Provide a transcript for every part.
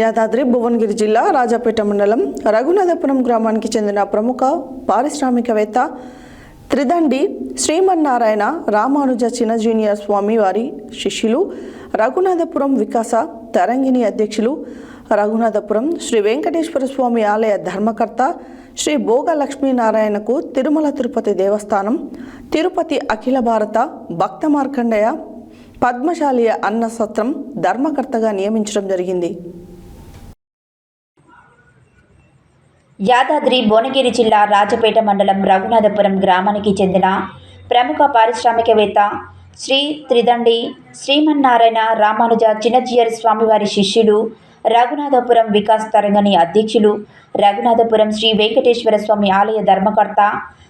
యాదాద్రి భువనగిరి జిల్లా రాజాపేట మండలం రఘునాథపురం గ్రామానికి చెందిన ప్రముఖ పారిశ్రామికవేత్త త్రిదండి శ్రీమన్నారాయణ రామానుజ చిన్న జూనియర్ స్వామి వారి శిష్యులు రఘునాథపురం వికాస తరంగిణి అధ్యక్షులు రఘునాథపురం శ్రీ వెంకటేశ్వర స్వామి ఆలయ ధర్మకర్త శ్రీ భోగ లక్ష్మీనారాయణకు తిరుమల తిరుపతి దేవస్థానం తిరుపతి అఖిల భారత భక్త మార్కండేయ పద్మశాలియ అన్న సత్రం ధర్మకర్తగా నియమించడం జరిగింది. యాదాద్రి భువనగిరి జిల్లా రాజపేట మండలం రఘునాథపురం గ్రామానికి చెందిన ప్రముఖ పారిశ్రామికవేత్త శ్రీ త్రిదండి శ్రీమన్నారాయణ రామానుజ చిన్నజీయర్ స్వామివారి శిష్యులు రఘునాథపురం వికాస్ తరంగని అధ్యక్షులు రఘునాథపురం శ్రీ వెంకటేశ్వర స్వామి ఆలయ ధర్మకర్త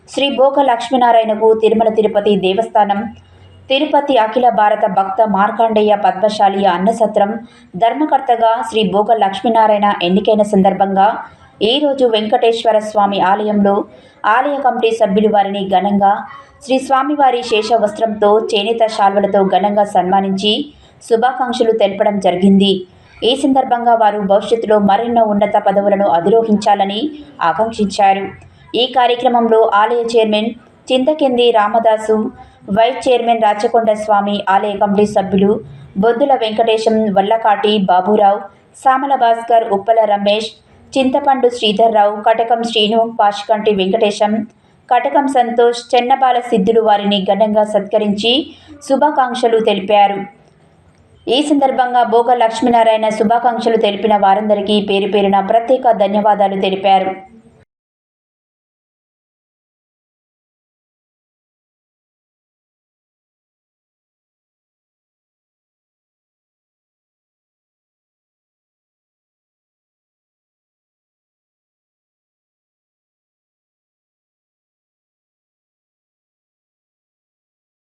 శ్రీ భోగ లక్ష్మీనారాయణకు తిరుమల తిరుపతి దేవస్థానం తిరుపతి అఖిల భారత భక్త మార్కాండేయ పద్మశాలియ అన్నసత్రం ధర్మకర్తగా శ్రీ భోగ లక్ష్మీనారాయణ ఎన్నికైన సందర్భంగా ఈరోజు వెంకటేశ్వర స్వామి ఆలయంలో ఆలయ కమిటీ సభ్యులు వారిని ఘనంగా శ్రీ స్వామివారి శేష వస్త్రంతో చేనేత శాల్వలతో ఘనంగా సన్మానించి శుభాకాంక్షలు తెలపడం జరిగింది. ఈ సందర్భంగా వారు భవిష్యత్తులో మరెన్నో ఉన్నత పదవులను అధిరోహించాలని ఆకాంక్షించారు. ఈ కార్యక్రమంలో ఆలయ chairman Chintakindi Ramadasu vice chairman Rachakonda Swamy ఆలయ కమిటీ సభ్యులు బొద్దుల వెంకటేశం వల్లకాటి బాబురావు సామల భాస్కర్ ఉప్పల రమేష్ చింతపండు శ్రీధర్రావు కటకం శ్రీను పాషికంటి వెంకటేశం కటకం సంతోష్ చెన్నబాల సిద్ధులు వారిని ఘనంగా సత్కరించి శుభాకాంక్షలు తెలిపారు. ఈ సందర్భంగా భోగ లక్ష్మీనారాయణ శుభాకాంక్షలు తెలిపిన వారందరికీ పేరు పేరున ప్రత్యేక ధన్యవాదాలు తెలిపారు.